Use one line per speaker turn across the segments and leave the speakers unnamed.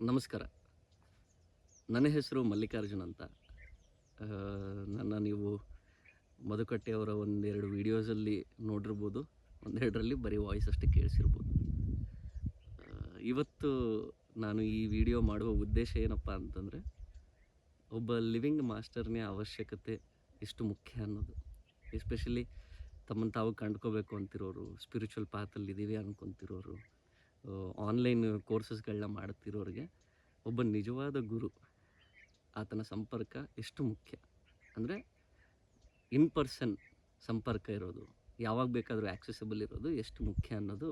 ನಮಸ್ಕಾರ. ನನ್ನ ಹೆಸರು ಮಲ್ಲಿಕಾರ್ಜುನ್ ಅಂತ. ನನ್ನ ನೀವು ಮಧುಕಟ್ಟೆಯವರ ಒಂದೆರಡು ವೀಡಿಯೋಸಲ್ಲಿ ನೋಡಿರ್ಬೋದು. ಒಂದೆರಡರಲ್ಲಿ ಬರೀ ವಾಯ್ಸ್ ಅಷ್ಟೇ ಕೇಳಿಸಿರ್ಬೋದು. ಇವತ್ತು ನಾನು ಈ ವಿಡಿಯೋ ಮಾಡುವ ಉದ್ದೇಶ ಏನಪ್ಪ ಅಂತಂದರೆ, ಒಬ್ಬ ಲಿವಿಂಗ್ ಮಾಸ್ಟರ್ನೇ ಅವಶ್ಯಕತೆ ಎಷ್ಟು ಮುಖ್ಯ ಅನ್ನೋದು. ಎಸ್ಪೆಷಲಿ ತಮ್ಮನ್ನು ತಾವು ಕಂಡ್ಕೋಬೇಕು ಅಂತಿರೋರು, ಸ್ಪಿರಿಚುವಲ್ ಪಾತಲ್ಲಿ ಇದ್ದೀವಿ ಅನ್ಕೊಂತಿರೋರು ಆನ್ಲೈನ್ ಕೋರ್ಸಸ್ಗಳನ್ನ ಮಾಡುತ್ತಿರೋರಿಗೆ ಒಬ್ಬ ನಿಜವಾದ ಗುರು, ಆತನ ಸಂಪರ್ಕ ಎಷ್ಟು ಮುಖ್ಯ? ಅಂದರೆ ಇನ್ ಪರ್ಸನ್ ಸಂಪರ್ಕ ಇರೋದು, ಯಾವಾಗ ಬೇಕಾದರೂ ಆ್ಯಕ್ಸೆಸಬಲ್ ಇರೋದು ಎಷ್ಟು ಮುಖ್ಯ ಅನ್ನೋದು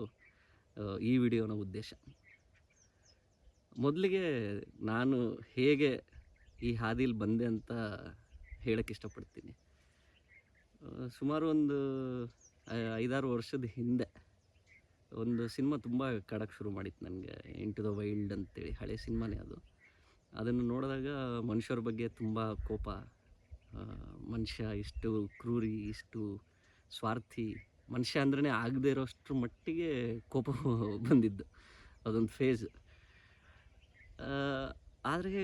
ಈ ವಿಡಿಯೋನ ಉದ್ದೇಶ. ಮೊದಲಿಗೆ ನಾನು ಹೇಗೆ ಈ ಹಾದಿಲಿ ಬಂದೆ ಅಂತ ಹೇಳಕ್ಕೆ ಇಷ್ಟಪಡ್ತೀನಿ. ಸುಮಾರು ಒಂದು ಐದಾರು ವರ್ಷದ ಹಿಂದೆ ಒಂದು ಸಿನಿಮಾ ತುಂಬ ಕಾಡಕ್ಕೆ ಶುರು ಮಾಡಿತ್ತು ನನಗೆ. ಇಂಟು ದ ವೈಲ್ಡ್ ಅಂತೇಳಿ, ಹಳೆ ಸಿನಿಮಾನೇ ಅದು. ಅದನ್ನು ನೋಡಿದಾಗ ಮನುಷ್ಯರ ಬಗ್ಗೆ ತುಂಬ ಕೋಪ. ಮನುಷ್ಯ ಇಷ್ಟು ಕ್ರೂರಿ, ಇಷ್ಟು ಸ್ವಾರ್ಥಿ. ಮನುಷ್ಯ ಅಂದ್ರೇ ಆಗದೇ ಇರೋಷ್ಟ್ರ ಮಟ್ಟಿಗೆ ಕೋಪ ಬಂದಿದ್ದು. ಅದೊಂದು ಫೇಸ್ ಆದರೆ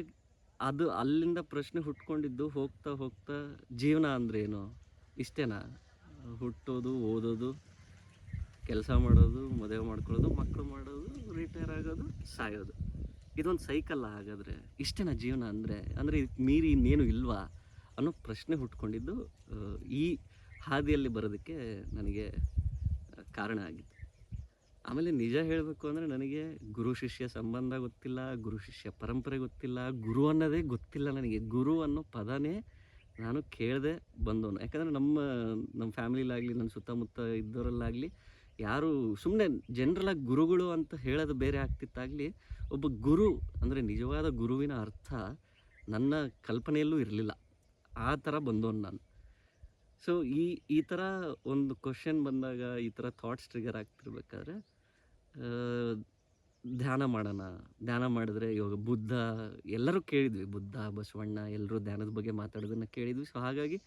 ಅದು ಅಲ್ಲಿಂದ ಪ್ರಶ್ನೆ ಹುಟ್ಕೊಂಡಿದ್ದು ಹೋಗ್ತಾ ಹೋಗ್ತಾ ಜೀವನ ಅಂದ್ರೇನು ಇಷ್ಟೇನಾ? ಹುಟ್ಟೋದು, ಓದೋದು? ಕೆಲಸ ಮಾಡೋದು, ಮದುವೆ ಮಾಡ್ಕೊಳ್ಳೋದು ಮಕ್ಕಳು ಮಾಡೋದು ರಿಟೈರ್ ಆಗೋದು, ಸಾಯೋದು. ಇದೊಂದು ಸೈಕಲ್ ಹಾಗಾದರೆ ಇಷ್ಟೇನ ಜೀವನ ಅಂದರೆ ಅಂದರೆ ಇದಕ್ಕೆ ಮೀರಿ ಇನ್ನೇನು ಇಲ್ವಾ ಅನ್ನೋ ಪ್ರಶ್ನೆ ಹುಟ್ಕೊಂಡಿದ್ದು ಈ ಹಾದಿಯಲ್ಲಿ ಬರೋದಕ್ಕೆ ನನಗೆ ಕಾರಣ ಆಗಿತ್ತು. ಆಮೇಲೆ ನಿಜ ಹೇಳಬೇಕು ಅಂದರೆ ನನಗೆ ಗುರು ಶಿಷ್ಯ ಸಂಬಂಧ ಗೊತ್ತಿಲ್ಲ, ಗುರು ಶಿಷ್ಯ ಪರಂಪರೆ ಗೊತ್ತಿಲ್ಲ, ಗುರು ಅನ್ನೋದೇ ಗೊತ್ತಿಲ್ಲ ನನಗೆ. ಗುರು ಅನ್ನೋ ಪದನೇ ನಾನು ಕೇಳದೆ ಬಂದವನು. ಯಾಕಂದರೆ ನಮ್ಮ ನಮ್ಮ ಫ್ಯಾಮಿಲಿಲಾಗಲಿ ನನ್ನ ಸುತ್ತಮುತ್ತ ಇದ್ದವರಲ್ಲಾಗಲಿ ಯಾರು ಸುಮ್ಮನೆ ಜನರಲಾಗಿ ಗುರುಗಳು ಅಂತ ಹೇಳೋದು ಬೇರೆ ಆಗ್ತಿತ್ತಾಗಲಿ, ಒಬ್ಬ ಗುರು ಅಂದರೆ ನಿಜವಾದ ಗುರುವಿನ ಅರ್ಥ ನನ್ನ ಕಲ್ಪನೆಯಲ್ಲೂ ಇರಲಿಲ್ಲ. ಆ ಥರ ಬಂದವನು ನಾನು. ಸೊ ಈ ಈ ಥರ ಒಂದು ಕ್ವಶನ್ ಬಂದಾಗ, ಈ ಥರ ಥಾಟ್ಸ್ ಟ್ರಿಗರ್ ಆಗ್ತಿರ್ಬೇಕಾದ್ರೆ ಧ್ಯಾನ ಮಾಡೋಣ. ಧ್ಯಾನ ಮಾಡಿದ್ರೆ ಇವಾಗ ಬುದ್ಧ ಎಲ್ಲರೂ ಕೇಳಿದ್ವಿ. ಬುದ್ಧ, ಬಸವಣ್ಣ ಎಲ್ಲರೂ ಧ್ಯಾನದ ಬಗ್ಗೆ ಮಾತಾಡೋದನ್ನು ಕೇಳಿದ್ವಿ. ಸೊ ಹಾಗಾಗಿ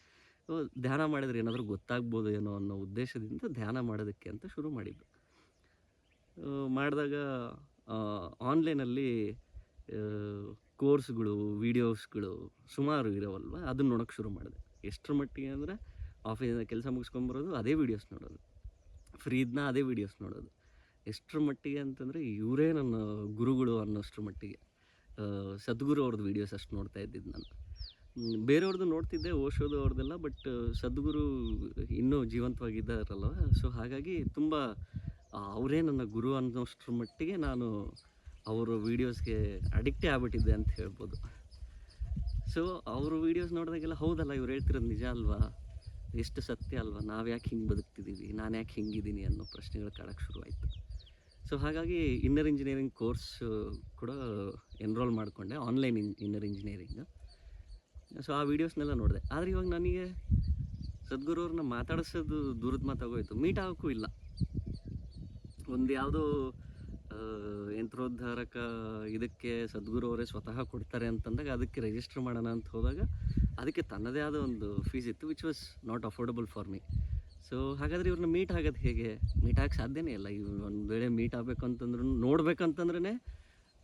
ಧ್ಯಾನ ಮಾಡಿದ್ರೆ ಏನಾದರೂ ಗೊತ್ತಾಗ್ಬೋದು ಏನೋ ಅನ್ನೋ ಉದ್ದೇಶದಿಂದ ಧ್ಯಾನ ಮಾಡೋದಕ್ಕೆ ಅಂತ ಶುರು ಮಾಡಿದ್ದು. ಮಾಡಿದಾಗ ಆನ್ಲೈನಲ್ಲಿ ಕೋರ್ಸ್ಗಳು, ವೀಡಿಯೋಸ್ಗಳು ಸುಮಾರು ಇರೋವಲ್ವ? ಅದನ್ನ ನೋಡೋಕ್ಕೆ ಶುರು ಮಾಡಿದೆ. ಎಷ್ಟರ ಮಟ್ಟಿಗೆ ಅಂದರೆ ಆಫೀಸಿಂದ ಕೆಲಸ ಮುಗಿಸ್ಕೊಂಬರೋದು ಅದೇ ವೀಡಿಯೋಸ್ ನೋಡೋದು. ಫ್ರೀ ಇದ್ನ ಅದೇ ವೀಡಿಯೋಸ್ ನೋಡೋದು. ಎಷ್ಟರ ಮಟ್ಟಿಗೆ ಅಂತಂದರೆ ಇವರೇ ನನ್ನ ಗುರುಗಳು ಅನ್ನೋಷ್ಟ್ರ ಮಟ್ಟಿಗೆ. ಸದ್ಗುರು ಅವ್ರದ್ದು ವೀಡಿಯೋಸ್ ಅಷ್ಟು ನೋಡ್ತಾ ಇದ್ದಿದ್ದು ನಾನು. ಬೇರೆಯವ್ರದ್ದು ನೋಡ್ತಿದ್ದೆ, ಓಶೋದು ಅವ್ರದ್ದೆಲ್ಲ ಬಟ್ ಸದ್ಗುರು ಇನ್ನೂ ಜೀವಂತವಾಗಿದ್ದಾರಲ್ವ? ಸೊ ಹಾಗಾಗಿ ತುಂಬ ಅವರೇ ನನ್ನ ಗುರು ಅನ್ನೋಷ್ಟ್ರ ಮಟ್ಟಿಗೆ ನಾನು ಅವರ ವೀಡಿಯೋಸ್ಗೆ ಅಡಿಕ್ಟೇ ಆಗ್ಬಿಟ್ಟಿದ್ದೆ ಅಂತ ಹೇಳ್ಬೋದು. ಸೊ ಅವರು ವೀಡಿಯೋಸ್ ನೋಡಿದಾಗೆಲ್ಲ ಹೌದಲ್ಲ, ಇವ್ರು ಹೇಳ್ತಿರೋದು ನಿಜ ಅಲ್ವಾ? ಎಷ್ಟು ಸತ್ಯ ಅಲ್ವಾ? ನಾವು ಯಾಕೆ ಹಿಂಗೆ ಬದುಕ್ತಿದ್ದೀವಿ ನಾನು ಯಾಕೆ ಹಿಂಗಿದ್ದೀನಿ ಅನ್ನೋ ಪ್ರಶ್ನೆಗಳು ಕಾಡಕ್ಕೆ ಶುರುವಾಯಿತು ಸೊ ಹಾಗಾಗಿ ಇನ್ನರ್ ಇಂಜಿನಿಯರಿಂಗ್ ಕೋರ್ಸ್ ಕೂಡ ಎನ್ರೋಲ್ ಮಾಡಿಕೊಂಡೆ online in inner engineering so ಆ ವೀಡಿಯೋಸ್ನೆಲ್ಲ ನೋಡಿದೆ. ಆದರೆ ಇವಾಗ ನನಗೆ ಸದ್ಗುರು ಅವ್ರನ್ನ ಮಾತಾಡಿಸೋದು ದೂರದ ಮಾತಾಗೋಯ್ತು ಮೀಟ್ ಆಗೋಕ್ಕೂ ಇಲ್ಲ. ಒಂದು ಯಾವುದೋ ಯಂತ್ರೋದ್ಧಾರಕ ಇದಕ್ಕೆ ಸದ್ಗುರು ಅವರೇ ಸ್ವತಃ ಕೊಡ್ತಾರೆ ಅಂತಂದಾಗ ಅದಕ್ಕೆ ರಿಜಿಸ್ಟರ್ ಮಾಡೋಣ ಅಂತ ಹೋದಾಗ ಅದಕ್ಕೆ ತನ್ನದೇ ಆದ ಒಂದು ಫೀಸ್ ಇತ್ತು which was not affordable for me so ಹಾಗಾದರೆ ಇವ್ರನ್ನ ಮೀಟ್ ಆಗೋದು ಹೇಗೆ? ಮೀಟ್ ಆಗಕ್ಕೆ ಸಾಧ್ಯನೇ ಇಲ್ಲ. ಇವ್ ಒಂದು ವೇಳೆ ಮೀಟ್ ಆಗಬೇಕು ಅಂತಂದ್ರೂ ನೋಡ್ಬೇಕಂತಂದ್ರೇ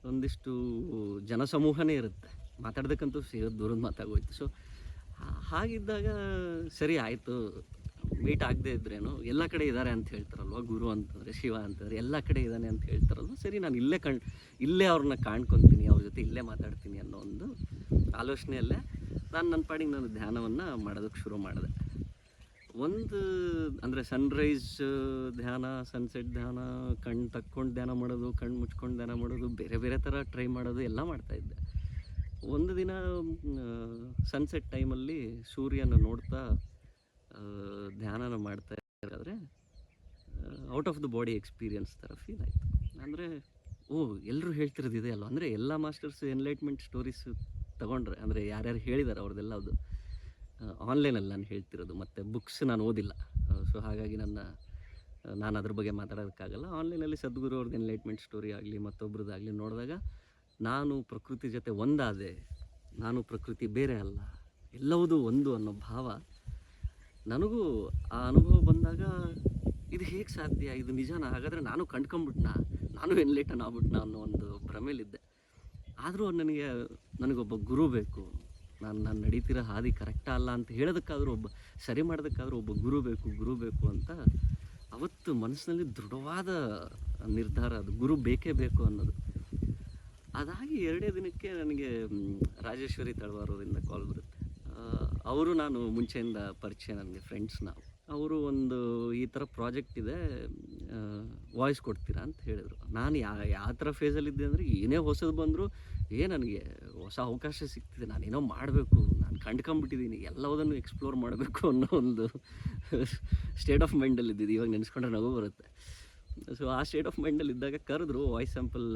ಒಂದಿಷ್ಟು ಜನಸಮೂಹನೇ ಇರುತ್ತೆ. ಮಾತಾಡ್ಬೇಕಂತೂ ಸಿಗೋದು ದೂರದ ಮಾತಾಗೋಯ್ತು. ಸೊ ಹಾಗಿದ್ದಾಗ ಸರಿ ಆಯಿತು. ಮೀಟ್ ಆಗದೆ ಇದ್ರೇನು, ಎಲ್ಲ ಕಡೆ ಇದ್ದಾರೆ ಅಂತ ಹೇಳ್ತಾರಲ್ವ, ಗುರು ಅಂತಂದರೆ, ಶಿವ ಅಂತಂದರೆ, ಎಲ್ಲ ಕಡೆ ಇದ್ದಾನೆ ಅಂತ ಹೇಳ್ತಾರಲ್ವ, ಸರಿ ನಾನು ಇಲ್ಲೇ ಕಣ್, ಇಲ್ಲೇ ಅವ್ರನ್ನ ಕಾಣ್ಕೊತೀನಿ, ಅವ್ರ ಜೊತೆ ಇಲ್ಲೇ ಮಾತಾಡ್ತೀನಿ ಅನ್ನೋ ಒಂದು ಆಲೋಚನೆಯಲ್ಲೇ ನಾನು ನನ್ನ ಪಾಡಿಗೆ ನಾನು ಧ್ಯಾನವನ್ನು ಮಾಡೋದಕ್ಕೆ ಶುರು ಮಾಡಿದೆ. ಒಂದು, ಅಂದರೆ ಸನ್ರೈಸ್ ಧ್ಯಾನ ಸನ್ಸೆಟ್ ಧ್ಯಾನ ಕಣ್ಣು ತಕ್ಕೊಂಡು ಧ್ಯಾನ ಮಾಡೋದು ಕಣ್ಣು ಮುಚ್ಕೊಂಡು ಧ್ಯಾನ ಮಾಡೋದು, ಬೇರೆ ಬೇರೆ ಥರ ಟ್ರೈ ಮಾಡೋದು, ಎಲ್ಲ ಮಾಡ್ತಾಯಿದ್ದೆ ಒಂದು ದಿನ ಸನ್ಸೆಟ್ ಟೈಮಲ್ಲಿ ಸೂರ್ಯನ ನೋಡ್ತಾ ಧ್ಯಾನನ ಮಾಡ್ತಾ ಇರೋದಾದ್ರೆ out of the body experience ಥರ ಫೀಲ್ ಆಯಿತು. ಅಂದರೆ, ಓ ಎಲ್ಲರೂ ಹೇಳ್ತಿರೋದು ಇದೆ ಅಲ್ವ? ಅಂದರೆ ಎಲ್ಲ ಮಾಸ್ಟರ್ಸ್ ಎನ್ಲೈಟ್ಮೆಂಟ್ ಸ್ಟೋರೀಸ್ ತಗೊಂಡ್ರೆ, ಅಂದರೆ ಯಾರ್ಯಾರು ಹೇಳಿದ್ದಾರೆ ಅವ್ರದ್ದೆಲ್ಲ ಅದು ಆನ್ಲೈನಲ್ಲಿ ನಾನು ಹೇಳ್ತಿರೋದು, ಮತ್ತು ಬುಕ್ಸ್ ನಾನು ಓದಿಲ್ಲ. ಸೊ ಹಾಗಾಗಿ ನನ್ನ ನಾನು ಅದ್ರ ಬಗ್ಗೆ ಮಾತಾಡೋದಕ್ಕಾಗಲ್ಲ. ಆನ್ಲೈನಲ್ಲಿ ಸದ್ಗುರು ಅವ್ರದ್ದು ಎನ್ಲೈಟ್ಮೆಂಟ್ ಸ್ಟೋರಿ ಆಗಲಿ, ಮತ್ತೊಬ್ರದ್ದಾಗಲಿ ನೋಡಿದಾಗ ನಾನು ಪ್ರಕೃತಿ ಜೊತೆ ಒಂದಾದೆ, ನಾನು ಪ್ರಕೃತಿ ಬೇರೆ ಅಲ್ಲ. ಎಲ್ಲವುದೂ ಒಂದು ಅನ್ನೋ ಭಾವ. ನನಗೂ ಆ ಅನುಭವ ಬಂದಾಗ ಇದು ಹೇಗೆ ಸಾಧ್ಯ? ಇದು ನಿಜಾನ? ಹಾಗಾದರೆ ನಾನು ಕಂಡ್ಕೊಂಬಿಟ್ನಾ? ನಾನು ಎನ್ಲೇಟನ್ ಆಗ್ಬಿಟ್ನಾ ಅನ್ನೋ ಒಂದು ಭ್ರಮೇಲಿದ್ದೆ. ಆದರೂ ನನಗೆ, ನನಗೊಬ್ಬ ಗುರು ಬೇಕು. ನಾನು ನಾನು ನಡೀತಿರೋ ಹಾದಿ ಕರೆಕ್ಟಾ ಅಲ್ಲ ಅಂತ ಹೇಳೋದಕ್ಕಾದರೂ ಒಬ್ಬ, ಸರಿ ಮಾಡೋದಕ್ಕಾದರೂ ಒಬ್ಬ ಗುರು ಬೇಕು ಗುರು ಬೇಕು ಅಂತ ಅವತ್ತು ಮನಸ್ಸಿನಲ್ಲಿ ದೃಢವಾದ ನಿರ್ಧಾರ ಅದು. ಗುರು ಬೇಕೇ ಬೇಕು ಅನ್ನೋದು. ಅದಾಗಿ ಎರಡೇ ದಿನಕ್ಕೆ ನನಗೆ ರಾಜೇಶ್ವರಿ ತಳವಾರ್ ಅವರಿಂದ ಕಾಲ್ ಬರುತ್ತೆ ಅವರು ನಾನು ಮುಂಚೆಯಿಂದ ಪರಿಚಯ ನನಗೆ ಫ್ರೆಂಡ್ಸ್ ನಾವು. ಅವರು ಒಂದು ಈ ಥರ ಪ್ರಾಜೆಕ್ಟ್ ಇದೆ ವಾಯ್ಸ್ ಕೊಡ್ತೀರಾ ಅಂತ ಹೇಳಿದರು. ನಾನು ಯಾ, ಯಾವ ಥರ ಫೇಸಲ್ಲಿದ್ದೆ ಅಂದರೆ, ಏನೇ ಹೊಸದು ಬಂದರೂ, ಏ, ನನಗೆ ಹೊಸ ಅವಕಾಶ ಸಿಗ್ತಿದೆ ನಾನೇನೋ ಮಾಡಬೇಕು, ನಾನು ಕಂಡ್ಕೊಂಬಿಟ್ಟಿದ್ದೀನಿ ಎಲ್ಲವುದನ್ನು ಎಕ್ಸ್ಪ್ಲೋರ್ ಮಾಡಬೇಕು ಅನ್ನೋ ಒಂದು ಸ್ಟೇಟ್ ಆಫ್ ಮೈಂಡಲ್ಲಿದ್ದಿದ್ದು ಇವಾಗ ನೆನೆಸ್ಕೊಂಡ್ರೆ ನಗು ಬರುತ್ತೆ. ಸೊ ಆ ಸ್ಟೇಟ್ ಆಫ್ ಮೈಂಡಲ್ಲಿ ಇದ್ದಾಗ ಕರೆದ್ರು ವಾಯ್ಸ್ ಸ್ಯಾಂಪಲ್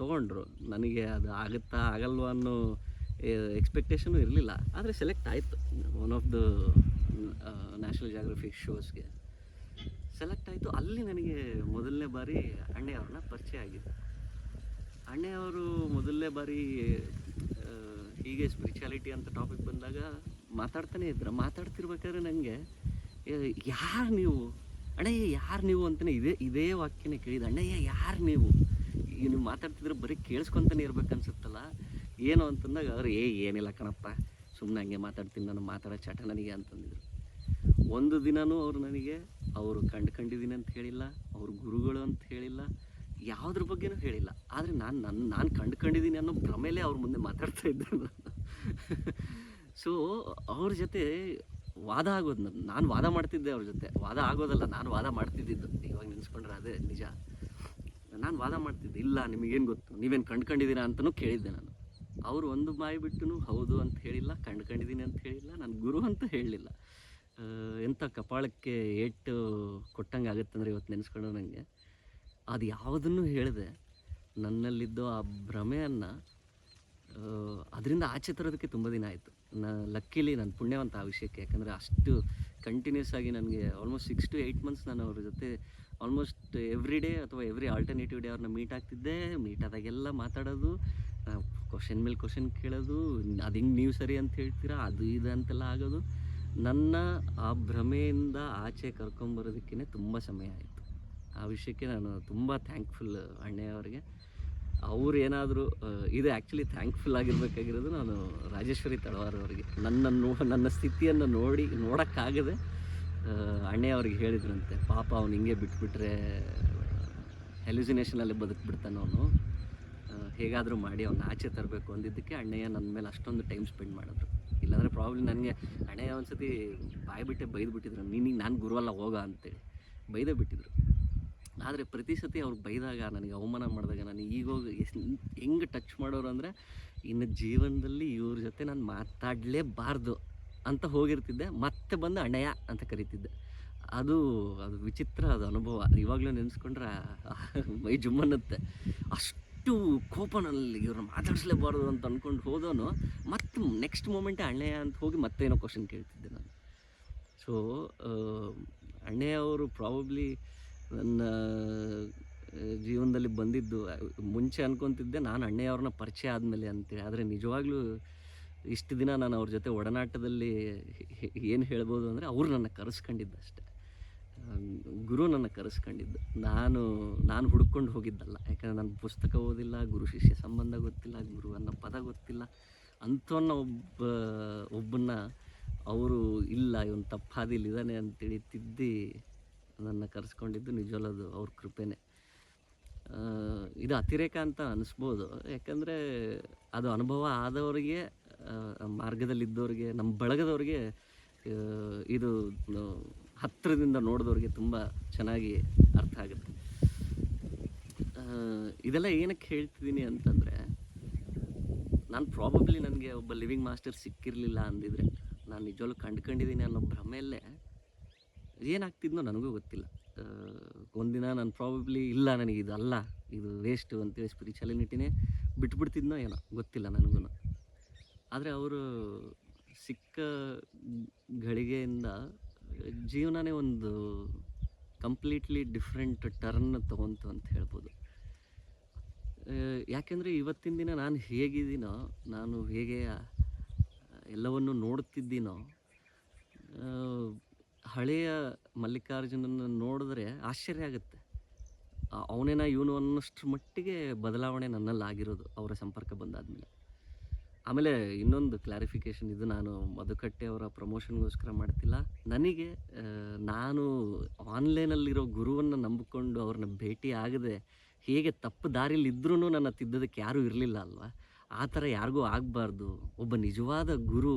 ತೊಗೊಂಡ್ರು. ನನಗೆ ಅದು ಆಗುತ್ತಾ ಆಗಲ್ವಾ ಅನ್ನೋ ಎಕ್ಸ್ಪೆಕ್ಟೇಷನು ಇರಲಿಲ್ಲ. ಆದರೆ ಸೆಲೆಕ್ಟ್ ಆಯಿತು. One of the national geography ಶೋಸ್ಗೆ select ಆಯಿತು. ಅಲ್ಲಿ ನನಗೆ ಮೊದಲನೇ ಬಾರಿ ಅಣ್ಣೆಯವ್ರನ್ನ ಪರಿಚಯ ಆಗಿದ್ದು. ಅಣ್ಣೆಯವರು ಮೊದಲನೇ ಬಾರಿ ಹೀಗೆ ಸ್ಪಿರಿಚುಯಾಲಿಟಿ ಅಂತ ಟಾಪಿಕ್ ಬಂದಾಗ ಮಾತಾಡ್ತಾನೆ ಇದ್ರು. ಮಾತಾಡ್ತಿರ್ಬೇಕಾದ್ರೆ ನನಗೆ ಯಾರು ನೀವು? ಅಣ್ಣಯ್ಯ, ಯಾರು ನೀವು ಅಂತಲೇ ಇದೇ ಇದೇ ವಾಕ್ಯನೇ ಕೇಳಿದ ಅಣ್ಣಯ್ಯ, ಯಾರು ನೀವು? ಈಗ ನೀವು ಮಾತಾಡ್ತಿದ್ರೆ ಬರೀ ಕೇಳಿಸ್ಕೊಂತಾನೆ ಇರ್ಬೇಕನ್ಸುತ್ತಲ್ಲ ಏನು ಅಂತಂದಾಗ ಅವ್ರು, ಏ, ಏನಿಲ್ಲ ಕಣಪ್ಪ. ಸುಮ್ಮನೆ ಹಂಗೆ ಮಾತಾಡ್ತೀನಿ, ನಾನು ಮಾತಾಡೋ ಚಟ ನನಗೆ ಅಂತಂದಿದ್ರು. ಒಂದು ದಿನವೂ ಅವರು ನನಗೆ, ಅವರು ಕಂಡ್ಕಂಡಿದೀನಿ ಅಂತ ಹೇಳಿಲ್ಲ, ಅವ್ರ ಗುರುಗಳು ಅಂತ ಹೇಳಿಲ್ಲ, ಯಾವುದ್ರ ಬಗ್ಗೆನೂ ಹೇಳಿಲ್ಲ. ಆದರೆ ನಾನು ನನ್ನ ನಾನು ಕಂಡುಕೊಂಡಿದ್ದೀನಿ ಅನ್ನೋ ಭ್ರಮೇಲೆ ಅವ್ರ ಮುಂದೆ ಮಾತಾಡ್ತಾ ಇದ್ದೆ ನಾನು. ಸೊ ಅವ್ರ ಜೊತೆ ವಾದ ಆಗೋದು ನನ್ನ ನಾನು ವಾದ ಮಾಡ್ತಿದ್ದೆ ಅವ್ರ ಜೊತೆ. ವಾದ ಆಗೋದಲ್ಲ, ನಾನು ವಾದ ಮಾಡ್ತಿದ್ದಿದ್ದು. ಇವಾಗ ನೆನೆಸ್ಕೊಂಡ್ರೆ ಅದೇ ನಿಜ. ನಾನು ವಾದ ಮಾಡ್ತಿದ್ದೆ. ಇಲ್ಲ, ನಿಮಗೇನು ಗೊತ್ತು? ನೀವೇನು ಕಂಡ್ಕೊಂಡಿದ್ದೀರಾ ಅಂತಲೂ ಕೇಳಿದ್ದೆ ನಾನು. ಅವರು ಒಂದು ಬಾಯಿ ಬಿಟ್ಟು ಹೌದು ಅಂತ ಹೇಳಿಲ್ಲ, ಕಂಡ್ಕೊಂಡಿದ್ದೀನಿ ಅಂತ ಹೇಳಿಲ್ಲ, ನಾನು ಗುರು ಅಂತ ಹೇಳಲಿಲ್ಲ ಎಂಥ ಕಪಾಳಕ್ಕೆ ಏಟು ಕೊಟ್ಟಂಗೆ ಆಗುತ್ತಂದ್ರೆ ಇವತ್ತು ನೆನೆಸ್ಕೊಂಡು ನನಗೆ ಅದು ಯಾವುದನ್ನು ಹೇಳಿದೆ. ನನ್ನಲ್ಲಿದ್ದೋ ಆ ಭ್ರಮೆಯನ್ನು ಅದರಿಂದ ಆಚೆ ತರೋದಕ್ಕೆ ತುಂಬ ದಿನ ಆಯಿತು. ನಾ ಲಕ್ಕಿಲಿ ನಾನು ಪುಣ್ಯವಂತ ಆ ವಿಷಯಕ್ಕೆ. ಯಾಕಂದರೆ ಅಷ್ಟು ಕಂಟಿನ್ಯೂಸ್ ಆಗಿ ನನಗೆ almost six to eight months ನಾನು ಅವ್ರ ಜೊತೆ ಆಲ್ಮೋಸ್ಟ್ ಎವ್ರಿ ಡೇ ಅಥವಾ ಎವ್ರಿ ಆಲ್ಟರ್ನೇಟಿವ್ ಡೇ ಅವ್ರನ್ನ ಮೀಟ್ ಆಗ್ತಿದ್ದೆ. ಮೀಟ್ ಆದಾಗೆಲ್ಲ ಮಾತಾಡೋದು ಕ್ವಶನ್ ಮೇಲೆ ಕ್ವಶನ್ ಕೇಳೋದು, ಅದು ಹಿಂಗೆ ನೀವು ಸರಿ ಅಂತ ಹೇಳ್ತೀರಾ, ಅದು ಇದು ಅಂತೆಲ್ಲ ಆಗೋದು. ನನ್ನ ಆ ಭ್ರಮೆಯಿಂದ ಆಚೆ ಕರ್ಕೊಂಬರೋದಕ್ಕೇ ತುಂಬ ಸಮಯ ಆಯಿತು. ಆ ವಿಷಯಕ್ಕೆ ನಾನು ತುಂಬ ಥ್ಯಾಂಕ್ಫುಲ್ ಅಣ್ಣಯ್ಯವರಿಗೆ ಅವ್ರು ಏನಾದರೂ ಇದು ಆ್ಯಕ್ಚುಲಿ ಥ್ಯಾಂಕ್ಫುಲ್ ಆಗಿರ್ಬೇಕಾಗಿರೋದು ನಾನು ರಾಜೇಶ್ವರಿ ತಳವಾರ ಅವರಿಗೆ. ನನ್ನ ನನ್ನ ಸ್ಥಿತಿಯನ್ನು ನೋಡಿ, ನೋಡೋಕ್ಕಾಗದೆ ಅಣ್ಣಯ್ಯವ್ರಿಗೆ ಹೇಳಿದ್ರಂತೆ, ಪಾಪ ಅವ್ನು ಹಿಂಗೆ ಬಿಟ್ಬಿಟ್ರೆ ಹೆಲ್ಯೂಸಿನೇಷನಲ್ಲಿ ಬದುಕ್ಬಿಡ್ತಾನೆ ಅವನು. ಹೇಗಾದರೂ ಮಾಡಿ, ಅವ್ನ ಆಚೆ ತರಬೇಕು ಅಂದಿದ್ದಕ್ಕೆ ಅಣ್ಣಯ್ಯ ನನ್ನ ಮೇಲೆ ಅಷ್ಟೊಂದು ಟೈಮ್ ಸ್ಪೆಂಡ್ ಮಾಡಿದ್ರು. ಇಲ್ಲಾಂದರೆ ಪ್ರಾಬ್ಲಮ್ ನನಗೆ, ಅಣ್ಣಯ್ಯ ಒಂದು ಸತಿ ಬಾಯಿ ಬಿಟ್ಟೆ ಬೈದು ಬಿಟ್ಟಿದ್ರು ನೀನಿಗೆ ನಾನು ಗುರುವಲ್ಲ, ಹೋಗ ಅಂತೇಳಿ ಬೈದೇ ಬಿಟ್ಟಿದ್ರು. ಆದರೆ ಪ್ರತಿ ಸತಿ ಅವ್ರು ಬೈದಾಗ, ನನಗೆ ಅವಮಾನ ಮಾಡಿದಾಗ, ನಾನು ಈಗೋಗಿ ಎಷ್ಟು ಹೆಂಗೆ ಟಚ್ ಮಾಡೋರು ಅಂದರೆ, ಇನ್ನು ಜೀವನದಲ್ಲಿ ಇವ್ರ ಜೊತೆ ನಾನು ಮಾತಾಡಲೇಬಾರ್ದು ಅಂತ ಹೋಗಿರ್ತಿದ್ದೆ. ಮತ್ತೆ ಬಂದು ಅಣ್ಣಯ್ಯ ಅಂತ ಕರಿತಿದ್ದೆ. ಅದು ಅದು ವಿಚಿತ್ರ, ಅದು ಅನುಭವ. ಇವಾಗಲೂ ನೆನೆಸ್ಕೊಂಡ್ರೆ, ಮೈ ಜುಮ್ಮನ್ನತ್ತೆ. ಅಷ್ಟು ಕೋಪ ನನ್ನಲ್ಲಿ ಇವ್ರನ್ನ ಮಾತಾಡಿಸ್ಲೇಬಾರ್ದು ಅಂತ ಅಂದ್ಕೊಂಡು ಹೋದೋನು ಮತ್ತೆ ನೆಕ್ಸ್ಟ್ ಮೂಮೆಂಟೇ ಅಣ್ಣಯ್ಯ ಅಂತ ಹೋಗಿ ಮತ್ತೇನೋ ಕ್ವಶನ್ ಕೇಳ್ತಿದ್ದೆ ನಾನು. ಸೊ ಅಣ್ಣಯ್ಯ ಅವರು ಪ್ರಾಬಬ್ಲಿ ನನ್ನ ಜೀವನದಲ್ಲಿ ಬಂದಿದ್ದು ಮುಂಚೆ ಅನ್ಕೊತಿದ್ದೆ ನಾನು ಅಣ್ಣೆಯವ್ರನ್ನ ಪರಿಚಯ ಆದಮೇಲೆ ಅಂತೇಳಿ ಆದರೆ ನಿಜವಾಗ್ಲೂ ಇಷ್ಟು ದಿನ ನಾನು ಅವ್ರ ಜೊತೆ ಒಡನಾಟದಲ್ಲಿ ಏನು ಹೇಳ್ಬೋದು ಅಂದರೆ ಅವರು ನನ್ನ ಕರೆಸ್ಕೊಂಡಿದ್ದು ಅಷ್ಟೆ ಗುರು ನನ್ನ ಕರೆಸ್ಕೊಂಡಿದ್ದು. ನಾನು ನಾನು ಹುಡ್ಕೊಂಡು ಹೋಗಿದ್ದಲ್ಲ. ಯಾಕಂದರೆ ನನ್ನ ಪುಸ್ತಕ ಓದಿಲ್ಲ, ಗುರು ಶಿಷ್ಯ ಸಂಬಂಧ ಗೊತ್ತಿಲ್ಲ, ಗುರು ಅನ್ನೋ ಪದ ಗೊತ್ತಿಲ್ಲ. ಅಂಥವನ್ನ ಒಬ್ಬ, ಒಬ್ಬನ್ನ ಅವರು ಇಲ್ಲ, ಇವನು ತಪ್ಪಾದಿಲ್ಲಿದ್ದಾನೆ ಅಂತ ಅಂತೇಳಿ ತಿದ್ದಿ ನನ್ನ ಕರೆಸ್ಕೊಂಡಿದ್ದು ನಿಜವಲ್ಲ ಅವ್ರ ಕೃಪೆನೇ. ಇದು ಅತಿರೇಕ ಅಂತ ಅನಿಸ್ಬೋದು. ಯಾಕಂದರೆ ಅದು ಅನುಭವ ಆದವರಿಗೆ ಮಾರ್ಗದಲ್ಲಿದ್ದವ್ರಿಗೆ, ನಮ್ಮ ಬಳಗದವ್ರಿಗೆ ಇದು ಹತ್ತಿರದಿಂದ ನೋಡಿದವ್ರಿಗೆ ತುಂಬ ಚೆನ್ನಾಗಿ ಅರ್ಥ ಆಗುತ್ತೆ. ಇದೆಲ್ಲ ಏನಕ್ಕೆ ಹೇಳ್ತಿದ್ದೀನಿ ಅಂತಂದರೆ, ನಾನು ಪ್ರಾಬಬ್ಲಿ ನನಗೆ ಒಬ್ಬ ಲಿವಿಂಗ್ ಮಾಸ್ಟರ್ ಸಿಕ್ಕಿರಲಿಲ್ಲ ಅಂದಿದ್ರೆ, ನಾನು ನಿಜವಾಗ್ಲೂ ಕಂಡ್ಕೊಂಡಿದ್ದೀನಿ ಅನ್ನೋ ಭ್ರಮೆಯಲ್ಲೇ ಏನಾಗ್ತಿದ್ನೋ ನನಗೂ ಗೊತ್ತಿಲ್ಲ. ಒಂದಿನ ನಾನು ಪ್ರಾಬಬ್ಲಿ ಇಲ್ಲ ನನಗೆ ಇದು ಅಲ್ಲ ಇದು ವೇಸ್ಟು ಅಂತೇಳಿ ಸ್ಪಿರಿಚುಯಾಲಿಟಿನೇ ಬಿಟ್ಬಿಡ್ತಿದ್ನೋ ಏನೋ ಗೊತ್ತಿಲ್ಲ ನನಗೂ ಆದರೆ ಅವರು ಸಿಕ್ಕ ಗಳಿಗೆಯಿಂದ ಜೀವನನೇ ಒಂದು ಕಂಪ್ಲೀಟ್ಲಿ ಡಿಫ್ರೆಂಟ್ ಟರ್ನ್ ತೊಗೊಂತು ಅಂತ ಹೇಳ್ಬೋದು. ಯಾಕೆಂದರೆ ಇವತ್ತಿನ ದಿನ ನಾನು ಹೇಗಿದ್ದೀನೋ ನಾನು ಹೇಗೆ ಎಲ್ಲವನ್ನು ನೋಡುತ್ತಿದ್ದೀನೋ ಆ, ಹಳೆಯ ಮಲ್ಲಿಕಾರ್ಜುನನ್ನು ನೋಡಿದ್ರೆ ಆಶ್ಚರ್ಯ ಆಗುತ್ತೆ. ಅವನೇನ ಇವನು ಅನ್ನೋಷ್ಟು ಮಟ್ಟಿಗೆ ಬದಲಾವಣೆ ನನ್ನಲ್ಲಿ ಆಗಿರೋದು ಅವರ ಸಂಪರ್ಕ ಬಂದಾದಮೇಲೆ. ಆಮೇಲೆ ಇನ್ನೊಂದು ಕ್ಲಾರಿಫಿಕೇಷನ್ ಇದು ನಾನು ಮಧುಕಟ್ಟೆ ಅವರ ಪ್ರಮೋಷನ್ಗೋಸ್ಕರ ಮಾಡ್ತಿಲ್ಲ. ನನಗೆ ನಾನು ಆನ್ಲೈನಲ್ಲಿರೋ ಗುರುವನ್ನು ನಂಬಿಕೊಂಡು ಅವ್ರನ್ನ ಭೇಟಿ ಆಗದೆ ಹೇಗೆ ತಪ್ಪು ದಾರಿಲಿ ಇದ್ರೂ ನನ್ನ ತಿದ್ದದಕ್ಕೆ ಯಾರೂ ಇರಲಿಲ್ಲ ಅಲ್ವಾ? ಆ ಥರ ಯಾರಿಗೂ ಆಗಬಾರ್ದು. ಒಬ್ಬ ನಿಜವಾದ ಗುರು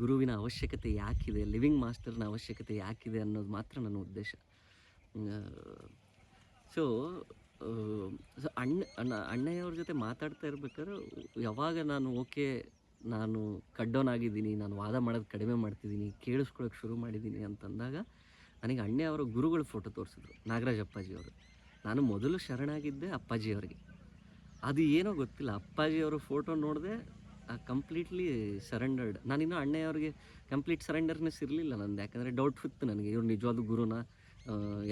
ಗುರುವಿನ ಅವಶ್ಯಕತೆ ಯಾಕಿದೆ, ಲಿವಿಂಗ್ ಮಾಸ್ಟರ್ನ ಅವಶ್ಯಕತೆ ಯಾಕಿದೆ ಅನ್ನೋದು ಮಾತ್ರ ನನ್ನ ಉದ್ದೇಶ. ಸೊ ಸೊ ಅಣ್ಣ ಅಣ್ಣ, ಅಣ್ಣಯ್ಯವ್ರ ಜೊತೆ ಮಾತಾಡ್ತಾ ಇರ್ಬೇಕಾದ್ರೆ ಯಾವಾಗ ನಾನು ಓಕೆ, ನಾನು ಕಡ್ಡೋನಾಗಿದ್ದೀನಿ, ನಾನು ವಾದ ಮಾಡೋದು ಕಡಿಮೆ ಮಾಡ್ತಿದ್ದೀನಿ ಕೇಳಿಸ್ಕೊಳಕ್ಕೆ ಶುರು ಮಾಡಿದ್ದೀನಿ ಅಂತಂದಾಗ ನನಗೆ ಅಣ್ಣೆ ಅವರ ಗುರುಗಳ ಫೋಟೋ ತೋರಿಸಿದ್ರು, ನಾಗರಾಜ್ ಅಪ್ಪಾಜಿ ಅವರು. ನಾನು ಮೊದಲು ಶರಣಾಗಿದ್ದೆ ಅಪ್ಪಾಜಿ ಅವರಿಗೆ ಅದು ಏನೋ ಗೊತ್ತಿಲ್ಲ ಅಪ್ಪಾಜಿ ಅವರ ಫೋಟೋ ನೋಡಿದೆ ಕಂಪ್ಲೀಟ್ಲಿ ಸರೆಂಡರ್ಡ್ ನಾನಿನ್ನೂ ಅಣ್ಣಯ್ಯವ್ರಿಗೆ ಕಂಪ್ಲೀಟ್ ಸರೆಂಡರ್ನೆಸ್ ಇರಲಿಲ್ಲ ನಂದು. ಯಾಕಂದರೆ ಡೌಟ್ ಇತ್ತು ನನಗೆ. ಇವ್ರು ನಿಜವಾದ ಗುರುನ?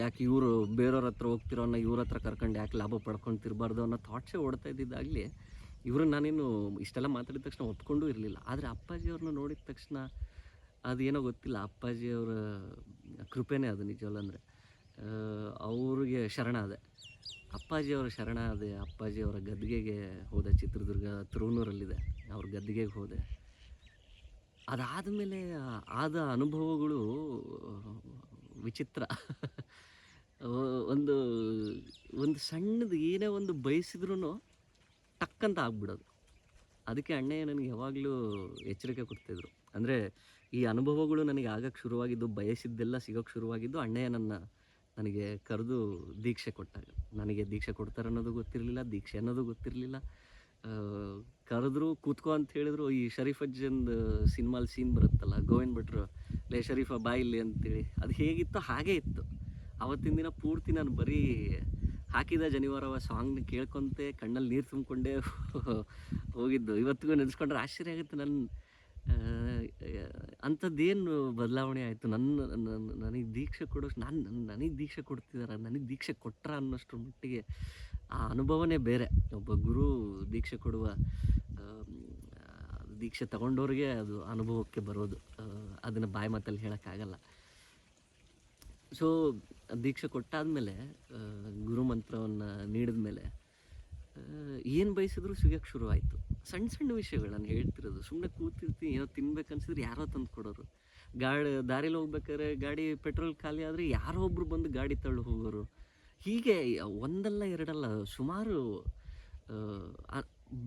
ಯಾಕೆ ಇವರು ಬೇರೆಯವ್ರ ಹತ್ರ ಹೋಗ್ತಿರೋ ಅನ್ನೋ ಇವ್ರ ಹತ್ರ ಕರ್ಕೊಂಡು ಯಾಕೆ ಲಾಭ ಪಡ್ಕೊಂತಿರ್ಬಾರ್ದು ಅನ್ನೋ ಥಾಟ್ಸೇ ಓಡ್ತಾ ಇದ್ದಿದ್ದಾಗಲಿ ಇವರು ನಾನೇನು ಇಷ್ಟೆಲ್ಲ ಮಾತಾಡಿದ ತಕ್ಷಣ ಒಪ್ಕೊಂಡೂ ಇರಲಿಲ್ಲ. ಆದರೆ ಅಪ್ಪಾಜಿಯವ್ರನ್ನ ನೋಡಿದ ತಕ್ಷಣ ಅದೇನೋ ಗೊತ್ತಿಲ್ಲ. ಅಪ್ಪಾಜಿಯವರ ಕೃಪೆನೇ ಅದು ನಿಜವಲ್ಲ ಅಂದರೆ. ಅವ್ರಿಗೆ ಶರಣ ಅದೆ. ಅಪ್ಪಾಜಿಯವರ ಶರಣ ಅದೆ. ಅಪ್ಪಾಜಿಯವರ ಗದ್ಗೆಗೆ ಹೋದೆ ಚಿತ್ರದುರ್ಗ ತಿರುವನೂರಲ್ಲಿದೆ ಅವ್ರ ಗದ್ಗೆಗೆ ಹೋದೆ. ಅದಾದ ಮೇಲೆ ಆದ ಅನುಭವಗಳು, ವಿಚಿತ್ರ. ಒಂದು ಒಂದು ಸಣ್ಣದು ಏನೇ ಒಂದು ಬಯಸಿದ್ರೂ ಟಕ್ಕಂತ ಆಗ್ಬಿಡೋದು. ಅದಕ್ಕೆ ಅಣ್ಣಯ್ಯ ನನಗೆ ಯಾವಾಗಲೂ ಎಚ್ಚರಿಕೆ ಕೊಡ್ತಾಯಿದ್ರು ಅಂದರೆ ಈ ಅನುಭವಗಳು ನನಗೆ ಆಗಕ್ಕೆ ಶುರುವಾಗಿದ್ದು, ಬಯಸಿದ್ದೆಲ್ಲ ಸಿಗೋಕ್ಕೆ ಶುರುವಾಗಿದ್ದು ಅಣ್ಣಯ್ಯ ನನ್ನ ನನಗೆ ಕರೆದು ದೀಕ್ಷೆ ಕೊಟ್ಟಾಗ. ನನಗೆ ದೀಕ್ಷೆ ಕೊಡ್ತಾರೆ ಅನ್ನೋದು ಗೊತ್ತಿರಲಿಲ್ಲ, ದೀಕ್ಷೆ ಅನ್ನೋದು ಗೊತ್ತಿರಲಿಲ್ಲ. ಕರೆದ್ರು, ಕೂತ್ಕೋ ಅಂತ ಹೇಳಿದ್ರು, ಈ ಶರೀಫ್ ಅಜ್ಜಂದು ಸಿನಿಮಾಲ್ ಸೀನ್ ಬರುತ್ತಲ್ಲ, ಗೋವಿಂದ್ ಭಟ್ರು ಲೇ ಶರೀಫ ಬಾ ಇಲ್ಲಿ ಅಂತೇಳಿ. ಅದು ಹೇಗಿತ್ತೋ ಹಾಗೇ ಇತ್ತು. ಅವತ್ತಿನ ದಿನ ಪೂರ್ತಿ ನಾನು ಬರೀ ಹಾಕಿದ ಜನಿವಾರವ ಸಾಂಗ್ನ ಕೇಳ್ಕೊಂತೆ, ಕಣ್ಣಲ್ಲಿ ನೀರು ತುಂಬಿಕೊಂಡೇ ಹೋಗಿದ್ದು. ಇವತ್ತಿಗೂ ನೆನೆಸ್ಕೊಂಡ್ರೆ ಆಶ್ಚರ್ಯ ಆಗುತ್ತೆ. ನನ್ನ ಅಂಥದ್ದೇನು ಬದಲಾವಣೆ ಆಯಿತು? ನನ್ನ, ನನ್ನ- ನನಗೆ ದೀಕ್ಷೆ ಕೊಡೋಷ್ಟು, ನಾನು ನನಗೆ ದೀಕ್ಷೆ ಕೊಡ್ತಿದ್ದಾರೆ ನನಗೆ ದೀಕ್ಷೆ ಕೊಟ್ಟರ ಅನ್ನೋಷ್ಟ್ರ ಮಟ್ಟಿಗೆ ಆ ಅನುಭವನೇ ಬೇರೆ. ಒಬ್ಬ ಗುರು ದೀಕ್ಷೆ ಕೊಡುವ ದೀಕ್ಷೆ ತಗೊಂಡವ್ರಿಗೆ ಅದು ಅನುಭವಕ್ಕೆ ಬರೋದು. ಅದನ್ನು ಬಾಯಿ ಮಾತಲ್ಲಿ ಹೇಳೋಕ್ಕಾಗಲ್ಲ. ಸೊ ದೀಕ್ಷೆ ಕೊಟ್ಟಾದಮೇಲೆ ಗುರು ಮಂತ್ರವನ್ನು ನೀಡಿದ ಮೇಲೆ ಏನು ಬಯಸಿದ್ರು ಸಿಗೋಕ್ಕೆ ಶುರು ಆಯಿತು ಸಣ್ಣ ಸಣ್ಣ ವಿಷಯಗಳನ್ನು ಹೇಳ್ತಿರೋದು. ಸುಮ್ಮನೆ ಕೂತಿರ್ತೀನಿ ಏನೋ ತಿನ್ಬೇಕನ್ಸಿದ್ರೆ ಯಾರೋ ತಂದು ಕೊಡೋರು. ಗಾಡಿ, ದಾರಿಲಿ ಹೋಗ್ಬೇಕಾದ್ರೆ ಗಾಡಿ ಪೆಟ್ರೋಲ್ ಖಾಲಿ ಆದರೆ ಯಾರೋ ಒಬ್ರು ಬಂದು ಗಾಡಿ ತಳ್ಳು ಹೋಗೋರು. ಹೀಗೆ ಒಂದಲ್ಲ ಎರಡಲ್ಲ, ಸುಮಾರು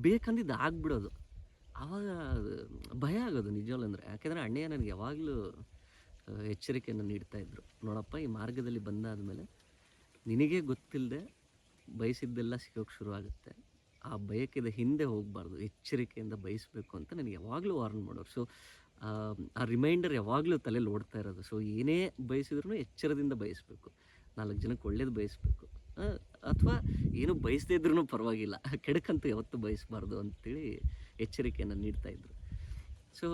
ಬೇಕಂದಿದ್ದು ಆಗ್ಬಿಡೋದು. ಆವಾಗ ಭಯ ಆಗೋದು ನಿಜವಲ್ಲ ಅಂದರೆ. ಯಾಕೆಂದರೆ ಅಣ್ಣಯ್ಯ ನನಗೆ ಯಾವಾಗಲೂ ಎಚ್ಚರಿಕೆಯನ್ನು ನೀಡ್ತಾ ಇದ್ರು. ನೋಡಪ್ಪ, ಈ ಮಾರ್ಗದಲ್ಲಿ ಬಂದಾದ ಮೇಲೆ ನಿನಗೇ ಗೊತ್ತಿಲ್ಲದೆ ಬಯಸಿದ್ದೆಲ್ಲ ಸಿಗೋಕ್ಕೆ ಶುರುವಾಗುತ್ತೆ. ಆ ಬಯಕೆದ ಹಿಂದೆ ಹೋಗಬಾರ್ದು, ಎಚ್ಚರಿಕೆಯಿಂದ ಬಯಸಬೇಕು ಅಂತ ನನಗೆ ಯಾವಾಗಲೂ ವಾರ್ನ್ ಮಾಡೋರು. ಸೊ ಆ ರಿಮೈಂಡರ್ ಯಾವಾಗಲೂ ತಲೆಯಲ್ಲಿ ಓಡ್ತಾ ಇರೋದು. ಸೊ ಏನೇ ಬಯಸಿದ್ರೂ ಎಚ್ಚರದಿಂದ ಬಯಸಬೇಕು. ನಾಲ್ಕು ಜನಕ್ಕೆ ಒಳ್ಳೇದು ಬಯಸಬೇಕು. ಅಥವಾ ಏನು ಬಯಸದೇ ಇದ್ರೂ ಪರವಾಗಿಲ್ಲ. ಕೆಡಕಂತೂ ಯಾವತ್ತೂ ಬಯಸಬಾರ್ದು ಅಂತೇಳಿ ಎಚ್ಚರಿಕೆಯನ್ನು ನೀಡ್ತಾ ಇದ್ರು. ಸೊ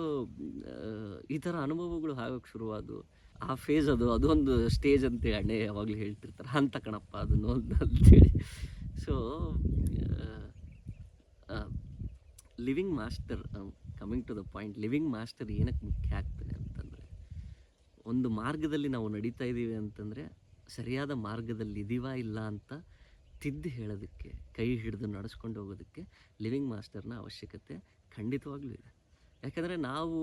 ಈ ಥರ ಅನುಭವಗಳು ಆಗೋಕ್ಕೆ ಶುರುವಾದವು ಆ ಫೇಸ್ ಅದು ಅದೊಂದು ಸ್ಟೇಜ್ ಅಂತೇಳಿ ಅಣ್ಣೆ ಯಾವಾಗಲೂ ಹೇಳ್ತಿರ್ತಾರೆ. ಅಂತ ಕಣಪ್ಪ ಅದನ್ನು ಅಂತ ಅಂತೇಳಿ so living master coming to the point living master ಏನಕ್ಕೆ ಮುಖ್ಯ ಆಗ್ತದೆ ಅಂತಂದರೆ, ಒಂದು ಮಾರ್ಗದಲ್ಲಿ ನಾವು ನಡೀತಾ ಇದ್ದೀವಿ ಅಂತಂದರೆ, ಸರಿಯಾದ ಮಾರ್ಗದಲ್ಲಿ ಇದೀವಾ ಇಲ್ಲ ಅಂತ ತಿದ್ದು ಹೇಳೋದಕ್ಕೆ, ಕೈ ಹಿಡಿದು ನಡೆಸ್ಕೊಂಡು ಹೋಗೋದಕ್ಕೆ ಲಿವಿಂಗ್ ಮಾಸ್ಟರ್ನ ಅವಶ್ಯಕತೆ ಖಂಡಿತವಾಗ್ಲೂ ಇದೆ. ಯಾಕಂದರೆ ನಾವು,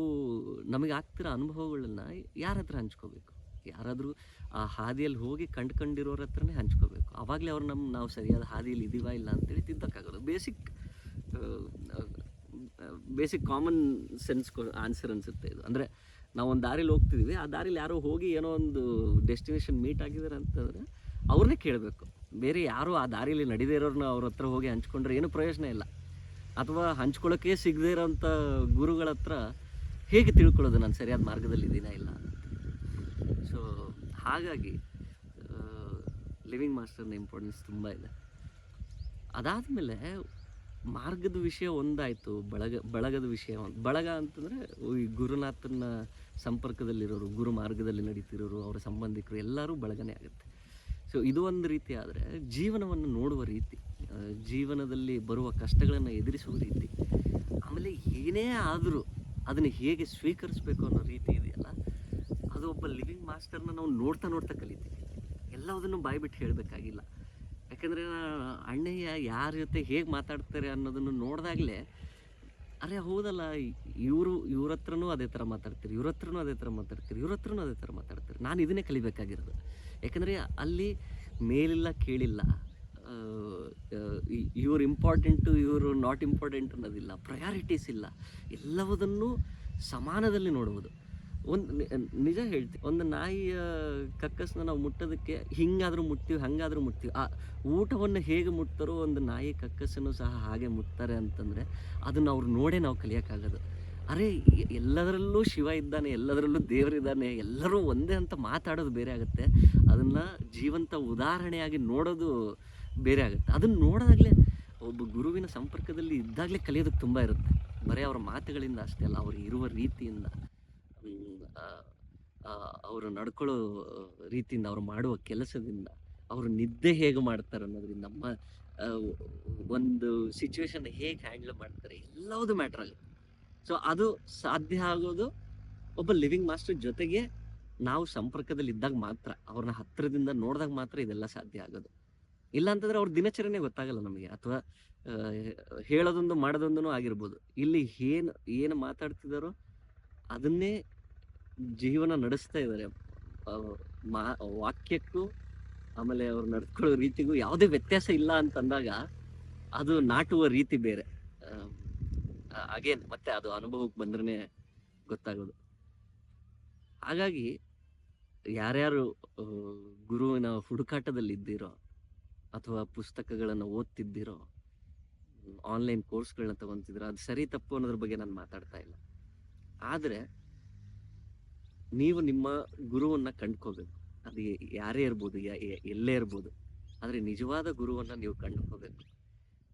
ನಮಗೆ ಆಗ್ತಿರೋ ಅನುಭವಗಳನ್ನ ಯಾರ ಹತ್ರ ಹಂಚ್ಕೋಬೇಕು? ಯಾರಾದರೂ ಆ ಹಾದಿಯಲ್ಲಿ ಹೋಗಿ ಕಂಡುಕೊಂಡಿರೋರ ಹತ್ರನೇ ಹಂಚ್ಕೋಬೇಕು. ಆವಾಗಲೇ ಅವ್ರು ನಮ್ಮ ನಾವು ಸರಿಯಾದ ಹಾದಿಯಲ್ಲಿ ಇದೀವಾ ಇಲ್ಲ ಅಂತೇಳಿ ತಿದ್ದಕ್ಕಾಗೋದು. Basic basic common sense answer ಅನಿಸುತ್ತೆ ಇದು. ಅಂದರೆ ನಾವು ಒಂದು ದಾರಿಲಿ ಹೋಗ್ತಿದ್ದೀವಿ ಆ ದಾರಿಲಿ ಯಾರೋ ಹೋಗಿ ಏನೋ ಒಂದು ಡೆಸ್ಟಿನೇಷನ್ ಮೀಟ್ ಆಗಿದ್ದಾರೆ ಅಂತಂದರೆ ಅವ್ರನ್ನೇ ಕೇಳಬೇಕು. ಬೇರೆ ಯಾರೂ ಆ ದಾರಿಯಲ್ಲಿ ನಡೀದೇ ಇರೋರನ್ನ ಅವ್ರ ಹತ್ರ ಹೋಗಿ ಹಂಚ್ಕೊಂಡ್ರೆ ಏನು ಪ್ರಯೋಜನ ಇಲ್ಲ. ಅಥವಾ ಹಂಚ್ಕೊಳ್ಳೋಕ್ಕೆ ಸಿಗದೇ ಇರೋಂಥ ಗುರುಗಳ ಹತ್ರ ಹೇಗೆ ತಿಳ್ಕೊಳ್ಳೋದು ನಾನು ಸರಿಯಾದ ಮಾರ್ಗದಲ್ಲಿ ಇದ್ದೀನಾ ಇಲ್ಲ ಸೊ ಹಾಗಾಗಿ ಲಿವಿಂಗ್ ಮಾಸ್ಟರ್ನ ಇಂಪಾರ್ಟೆನ್ಸ್ ತುಂಬ ಇದೆ. ಅದಾದಮೇಲೆ ಮಾರ್ಗದ ವಿಷಯ ಒಂದಾಯಿತು, ಬಳಗ, ಬಳಗದ ವಿಷಯ ಒಂದು. ಬಳಗ ಅಂತಂದರೆ ಈ ಗುರುನಾಥನ ಸಂಪರ್ಕದಲ್ಲಿರೋರು, ಗುರು ಮಾರ್ಗದಲ್ಲಿ ನಡೀತಿರೋರು, ಅವರ ಸಂಬಂಧಿಕರು ಎಲ್ಲರೂ ಬಳಗನೇ ಆಗುತ್ತೆ. ಸೊ ಇದು ಒಂದು ರೀತಿ ಆದರೆ, ಜೀವನವನ್ನು ನೋಡುವ ರೀತಿ ಜೀವನದಲ್ಲಿ ಬರುವ ಕಷ್ಟಗಳನ್ನು ಎದುರಿಸುವ ರೀತಿ, ಆಮೇಲೆ ಏನೇ ಆದರೂ ಅದನ್ನು ಹೇಗೆ ಸ್ವೀಕರಿಸಬೇಕು ಅನ್ನೋ ರೀತಿ ಇದೆಯಲ್ಲ, ಅದು ಒಬ್ಬ ಲಿವಿಂಗ್ ಮಾಸ್ಟರ್ನ ನಾವು ನೋಡ್ತಾ ನೋಡ್ತಾ ಕಲಿತೀವಿ. ಎಲ್ಲವುದನ್ನು ಬಾಯಿ ಬಿಟ್ಟು ಹೇಳಬೇಕಾಗಿಲ್ಲ. ಯಾಕಂದರೆ ಅಣ್ಣಯ್ಯ ಯಾರ ಜೊತೆ ಹೇಗೆ ಮಾತಾಡ್ತಾರೆ ಅನ್ನೋದನ್ನು ನೋಡಿದಾಗಲೇ, ಅರೆ ಹೌದಲ್ಲ, ಇವರು, ಇವ್ರ ಹತ್ರನೂ ಅದೇ ಥರ ಮಾತಾಡ್ತೀರಿ, ಇವ್ರ ಹತ್ರನೂ ಅದೇ ಥರ ಮಾತಾಡ್ತೀರಿ, ಇವ್ರ ಹತ್ರನೂ ಅದೇ ಥರ ಮಾತಾಡ್ತೀರಿ. ನಾನು ಇದನ್ನೇ ಕಲಿಬೇಕಾಗಿರೋದು. ಯಾಕಂದರೆ ಅಲ್ಲಿ ಮೇಲಿಲ್ಲ, ಕೇಳಿಲ್ಲ ಇವ್ರು ಇಂಪಾರ್ಟೆಂಟು ಇವರು ನಾಟ್ ಇಂಪಾರ್ಟೆಂಟ್ ಅನ್ನೋದಿಲ್ಲ ಪ್ರಯಾರಿಟೀಸ್ ಇಲ್ಲ, ಎಲ್ಲವುದನ್ನು ಸಮಾನದಲ್ಲಿ ನೋಡುವುದು ಒಂದು ನಿಜ ಹೇಳ್ತೀವಿ ಒಂದು ನಾಯಿಯ ಕಕ್ಕಸ್ನ ನಾವು ಮುಟ್ಟೋದಕ್ಕೆ ಹಿಂಗಾದರೂ ಮುಟ್ತೀವಿ, ಹಂಗಾದರೂ ಮುಟ್ತೀವಿ. ಆ ಊಟವನ್ನು ಹೇಗೆ ಮುಟ್ತಾರೋ ಒಂದು ನಾಯಿ ಕಕ್ಕಸನ್ನು ಸಹ ಹಾಗೆ ಮುಟ್ತಾರೆ ಅಂತಂದರೆ ಅದನ್ನು ಅವ್ರು ನೋಡೇ ನಾವು ಕಲಿಯೋಕ್ಕಾಗೋದು. ಅರೆ ಎಲ್ಲದರಲ್ಲೂ ಶಿವ ಇದ್ದಾನೆ, ಎಲ್ಲದರಲ್ಲೂ ದೇವರಿದ್ದಾನೆ ಎಲ್ಲರೂ ಒಂದೇ ಅಂತ ಮಾತಾಡೋದು ಬೇರೆ ಆಗುತ್ತೆ. ಅದನ್ನು ಜೀವಂತ ಉದಾಹರಣೆಯಾಗಿ ನೋಡೋದು ಬೇರೆ ಆಗುತ್ತೆ. ಅದನ್ನು ನೋಡೋದಾಗಲೇ ಒಬ್ಬ ಗುರುವಿನ ಸಂಪರ್ಕದಲ್ಲಿ ಇದ್ದಾಗಲೇ ಕಲಿಯೋದಕ್ಕೆ ತುಂಬ ಇರುತ್ತೆ. ಬರೀ ಅವರ ಮಾತುಗಳಿಂದ ಅಷ್ಟೇ ಅಲ್ಲ, ಅವರು ಇರುವ ರೀತಿಯಿಂದ. ಅವರು ನಡ್ಕೊಳ್ಳೋ ರೀತಿಯಿಂದ ಅವ್ರು ಮಾಡುವ ಕೆಲಸದಿಂದ ಅವರು ನಿದ್ದೆ ಹೇಗೆ ಮಾಡ್ತಾರೆ ಅನ್ನೋದ್ರಿಂದ ನಮ್ಮ ಒಂದು ಸಿಚುವೇಶನ್ ಹೇಗೆ ಹ್ಯಾಂಡಲ್ ಮಾಡ್ತಾರೆ ಎಲ್ಲವುದು ಮ್ಯಾಟ್ರ್ ಆಗುತ್ತೆ. ಸೊ ಅದು ಸಾಧ್ಯ ಆಗೋದು ಒಬ್ಬ ಲಿವಿಂಗ್ ಮಾಸ್ಟರ್ ಜೊತೆಗೆ ನಾವು ಸಂಪರ್ಕದಲ್ಲಿ ಇದ್ದಾಗ ಮಾತ್ರ, ಅವ್ರನ್ನ ಹತ್ತಿರದಿಂದ ನೋಡಿದಾಗ ಮಾತ್ರ ಇದೆಲ್ಲ ಸಾಧ್ಯ ಆಗೋದು. ಇಲ್ಲ ಅಂತಂದ್ರೆ ಅವ್ರ ದಿನಚರಣೆ ಗೊತ್ತಾಗಲ್ಲ ನಮಗೆ, ಅಥವಾ ಹೇಳೋದೊಂದು, ಮಾಡೋದೊಂದು ಆಗಿರ್ಬೋದು. ಇಲ್ಲಿ ಏನು ಏನು ಮಾತಾಡ್ತಿದ್ದಾರೋ ಅದನ್ನೇ ಜೀವನ ನಡೆಸ್ತಾ ಇದ್ದಾರೆ. ಮಾ, ವಾಕ್ಯಕ್ಕೂ ಆಮೇಲೆ ಅವ್ರು ನಡ್ಕೊಳ್ಳೋ ರೀತಿಗೂ ಯಾವುದೇ ವ್ಯತ್ಯಾಸ ಇಲ್ಲ ಅಂತಂದಾಗ ಅದು ನಾಟುವ ರೀತಿ ಬೇರೆ. ಅಗೇನ್ ಮತ್ತೆ ಅದು ಅನುಭವಕ್ಕೆ ಬಂದ್ರೆ ಗೊತ್ತಾಗೋದು. ಹಾಗಾಗಿ ಯಾರ್ಯಾರು ಗುರುವಿನ ಹುಡುಕಾಟದಲ್ಲಿ ಇದ್ದೀರೋ ಅಥವಾ ಪುಸ್ತಕಗಳನ್ನು ಓದ್ತಿದ್ದೀರೋ, ಆನ್ಲೈನ್ ಕೋರ್ಸ್ಗಳನ್ನ ತಗೊಂತಿದ್ರು ಅದು ಸರಿ ತಪ್ಪು ಅನ್ನೋದ್ರ ಬಗ್ಗೆ ನಾನು ಮಾತಾಡ್ತಾ ಇಲ್ಲ. ಆದರೆ ನೀವು ನಿಮ್ಮ ಗುರುವನ್ನ ಕಂಡ್ಕೋಬೇಕು. ಅದು ಯಾರೇ ಇರ್ಬೋದು ಎಲ್ಲೇ ಇರ್ಬೋದು, ಆದರೆ ನಿಜವಾದ ಗುರುವನ್ನು ನೀವು ಕಂಡುಕೋಬೇಕು.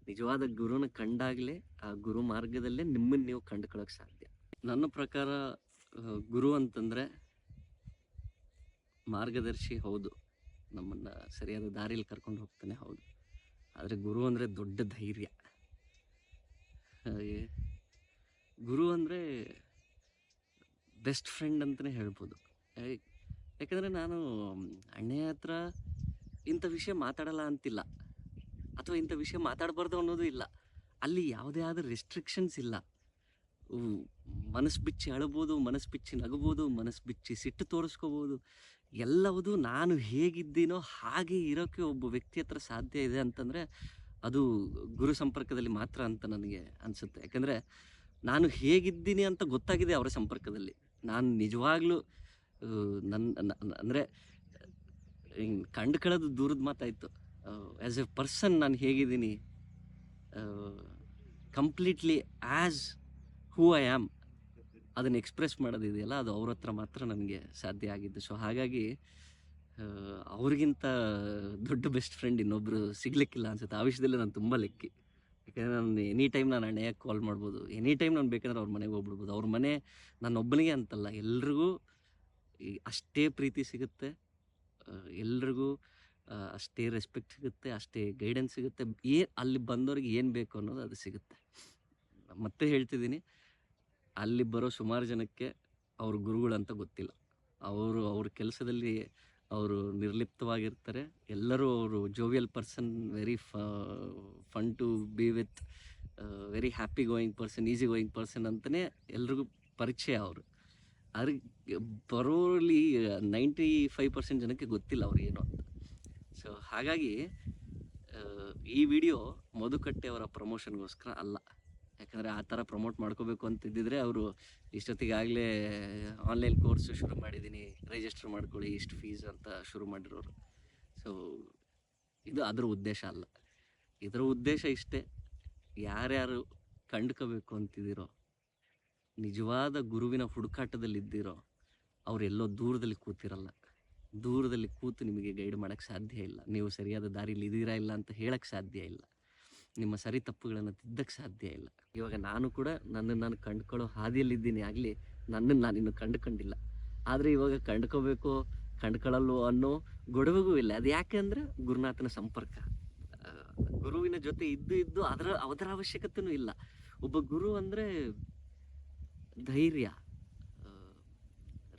ನಿಜವಾದ ಗುರುನ ಕಂಡಾಗಲೇ ಆ ಗುರು ಮಾರ್ಗದಲ್ಲೇ ನಿಮ್ಮನ್ನು ನೀವು ಕಂಡುಕೊಳ್ಳೋಕೆ ಸಾಧ್ಯ. ನನ್ನ ಪ್ರಕಾರ ಗುರು ಅಂತಂದರೆ ಮಾರ್ಗದರ್ಶಿ ಹೌದು. ನಮ್ಮನ್ನು ಸರಿಯಾದ ದಾರಿಯಲ್ಲಿ ಕರ್ಕೊಂಡು ಹೋಗ್ತಾನೆ ಹೌದು. ಆದರೆ ಗುರು ಅಂದರೆ ದೊಡ್ಡ ಧೈರ್ಯ. ಗುರು ಅಂದರೆ ಬೆಸ್ಟ್ ಫ್ರೆಂಡ್ ಅಂತಲೇ ಹೇಳ್ಬೋದು. ಯಾಕಂದರೆ ನಾನು ಅಣ್ಣೆಯ ಹತ್ರ ಇಂಥ ವಿಷಯ ಮಾತಾಡಲ್ಲ ಅಂತಿಲ್ಲ. ಅಥವಾ ಇಂಥ ವಿಷಯ ಮಾತಾಡಬಾರ್ದು ಅನ್ನೋದು ಇಲ್ಲ. ಅಲ್ಲಿ ಯಾವುದೇ ಆದ ರೆಸ್ಟ್ರಿಕ್ಷನ್ಸ್ ಇಲ್ಲ. ಮನಸ್ಸು ಬಿಚ್ಚಿ ಅಳಬೋದು, ಮನಸ್ಸು ಬಿಚ್ಚಿ ನಗಬೋದು, ಮನಸ್ಸು ಬಿಚ್ಚಿ ಸಿಟ್ಟು ತೋರಿಸ್ಕೋಬೋದು. ಎಲ್ಲವುದು ನಾನು ಹೇಗಿದ್ದೀನೋ ಹಾಗೆ ಇರೋಕ್ಕೆ ಒಬ್ಬ ವ್ಯಕ್ತಿ ಹತ್ರ ಸಾಧ್ಯ ಇದೆ ಅಂತಂದರೆ ಅದು ಗುರು ಸಂಪರ್ಕದಲ್ಲಿ ಮಾತ್ರ ಅಂತ ನನಗೆ ಅನಿಸುತ್ತೆ. ಯಾಕಂದರೆ ನಾನು ಹೇಗಿದ್ದೀನಿ ಅಂತ ಗೊತ್ತಾಗಿದೆ ಅವರ ಸಂಪರ್ಕದಲ್ಲಿ. ನಾನು ನಿಜವಾಗ್ಲೂ ನನ್ನ ಅಂದರೆ ಕಂಡುಕೊಳ್ಳೋದು ದೂರದ ಮಾತಾಯಿತು. ಆ್ಯಸ್ ಎ ಪರ್ಸನ್ ನಾನು ಹೇಗಿದ್ದೀನಿ completely as who I am ಅದನ್ನು ಎಕ್ಸ್ಪ್ರೆಸ್ ಮಾಡೋದಿದೆಯಲ್ಲ, ಅದು ಅವ್ರ ಹತ್ರ ಮಾತ್ರ ನನಗೆ ಸಾಧ್ಯ ಆಗಿದ್ದು. ಸೊ ಹಾಗಾಗಿ ಅವ್ರಿಗಿಂತ ದೊಡ್ಡ ಬೆಸ್ಟ್ ಫ್ರೆಂಡ್ ಇನ್ನೊಬ್ಬರು ಸಿಗ್ಲಿಕ್ಕಿಲ್ಲ ಅನ್ಸುತ್ತೆ. ಆ ವಿಷಯದಲ್ಲಿ ನಾನು ತುಂಬ ಲೆಕ್ಕಿ. ಯಾಕಂದರೆ ನಾನು ಎನಿ ಟೈಮ್ ನಾನು ಅಣ್ಣಯ್ಯಕ್ಕೆ ಕಾಲ್ ಮಾಡ್ಬೋದು. ಎನಿ ಟೈಮ್ ನಾನು ಬೇಕಂದ್ರೆ ಅವ್ರ ಮನೆಗೆ ಹೋಗ್ಬಿಡ್ಬೋದು. ಅವ್ರ ಮನೆ ನಾನೊಬ್ಬನಿಗೆ ಅಂತಲ್ಲ, ಎಲ್ರಿಗೂ ಅಷ್ಟೇ ಪ್ರೀತಿ ಸಿಗುತ್ತೆ. ಎಲ್ರಿಗೂ ಅಷ್ಟೇ ರೆಸ್ಪೆಕ್ಟ್ ಸಿಗುತ್ತೆ, ಅಷ್ಟೇ ಗೈಡೆನ್ಸ್ ಸಿಗುತ್ತೆ. ಏ, ಅಲ್ಲಿ ಬಂದವ್ರಿಗೆ ಏನು ಬೇಕು ಅನ್ನೋದು ಅದು ಸಿಗುತ್ತೆ. ಮತ್ತೆ ಹೇಳ್ತಿದ್ದೀನಿ, ಅಲ್ಲಿ ಬರೋ ಸುಮಾರು ಜನಕ್ಕೆ ಅವ್ರ ಗುರುಗಳಂತ ಗೊತ್ತಿಲ್ಲ. ಅವರು ಅವ್ರ ಕೆಲಸದಲ್ಲಿ ಅವರು ನಿರ್ಲಿಪ್ತವಾಗಿರ್ತಾರೆ. ಎಲ್ಲರೂ ಅವರು jovial person very fun to be with very happy going person easy going person ಅಂತಲೇ ಎಲ್ರಿಗೂ ಪರಿಚಯ ಅವರು. ಅವ್ರಿಗೆ ಬರೋಲಿ ನೈಂಟಿ ಫೈವ್ ಪರ್ಸೆಂಟ್ ಜನಕ್ಕೆ ಗೊತ್ತಿಲ್ಲ ಅವ್ರು ಏನು ಅಂತ. ಸೊ ಹಾಗಾಗಿ ಈ ವಿಡಿಯೋ ಮಧುಕಟ್ಟೆಯವರ ಪ್ರಮೋಷನ್ಗೋಸ್ಕರ ಅಲ್ಲ. ಯಾಕಂದರೆ ಆ ಥರ ಪ್ರಮೋಟ್ ಮಾಡ್ಕೋಬೇಕು ಅಂತಿದ್ದಿದ್ರೆ ಅವರು ಇಷ್ಟೊತ್ತಿಗಾಗಲೇ ಆನ್ಲೈನ್ ಕೋರ್ಸ್ ಶುರು ಮಾಡಿದ್ದೀನಿ ರಿಜಿಸ್ಟರ್ ಮಾಡ್ಕೊಳ್ಳಿ, ಇಷ್ಟು ಫೀಸ್ ಅಂತ ಶುರು ಮಾಡಿರೋರು. ಸೊ ಇದು ಅದರ ಉದ್ದೇಶ ಅಲ್ಲ. ಇದರ ಉದ್ದೇಶ ಇಷ್ಟೇ. ಯಾರ್ಯಾರು ಕಂಡ್ಕೋಬೇಕು ಅಂತಿದ್ದೀರೋ, ನಿಜವಾದ ಗುರುವಿನ ಹುಡುಕಾಟದಲ್ಲಿದ್ದೀರೋ ಅವರೆಲ್ಲೋ ದೂರದಲ್ಲಿ ಕೂತಿರಲ್ಲ. ದೂರದಲ್ಲಿ ಕೂತು ನಿಮಗೆ ಗೈಡ್ ಮಾಡೋಕ್ಕೆ ಸಾಧ್ಯ ಇಲ್ಲ. ನೀವು ಸರಿಯಾದ ದಾರಿಲಿ ಇದ್ದೀರಾ ಇಲ್ಲ ಅಂತ ಹೇಳೋಕ್ಕೆ ಸಾಧ್ಯ ಇಲ್ಲ. ನಿಮ್ಮ ಸರಿ ತಪ್ಪುಗಳನ್ನು ತಿದ್ದಕ್ಕೆ ಸಾಧ್ಯ ಇಲ್ಲ. ಇವಾಗ ನಾನು ಕೂಡ ನನ್ನನ್ನು ನಾನು ಕಂಡುಕೊಳ್ಳೋ ಹಾದಿಯಲ್ಲಿದ್ದೀನಿ. ಆಗಲಿ, ನನ್ನನ್ನು ನಾನು ಇನ್ನು ಕಂಡುಕೊಂಡಿಲ್ಲ. ಆದರೆ ಇವಾಗ ಕಂಡುಕೋಬೇಕು, ಕಂಡ್ಕೊಳ್ಳಲ್ವೋ ಅನ್ನೋ ಗೊಡವೆಗೂ ಇಲ್ಲ. ಅದು ಯಾಕೆ ಅಂದರೆ ಗುರುನಾಥನ ಸಂಪರ್ಕ. ಗುರುವಿನ ಜೊತೆ ಇದ್ದು ಇದ್ದು ಅದರ ಅದರ ಅವಶ್ಯಕತೆನೂ ಇಲ್ಲ. ಒಬ್ಬ ಗುರು ಅಂದರೆ ಧೈರ್ಯ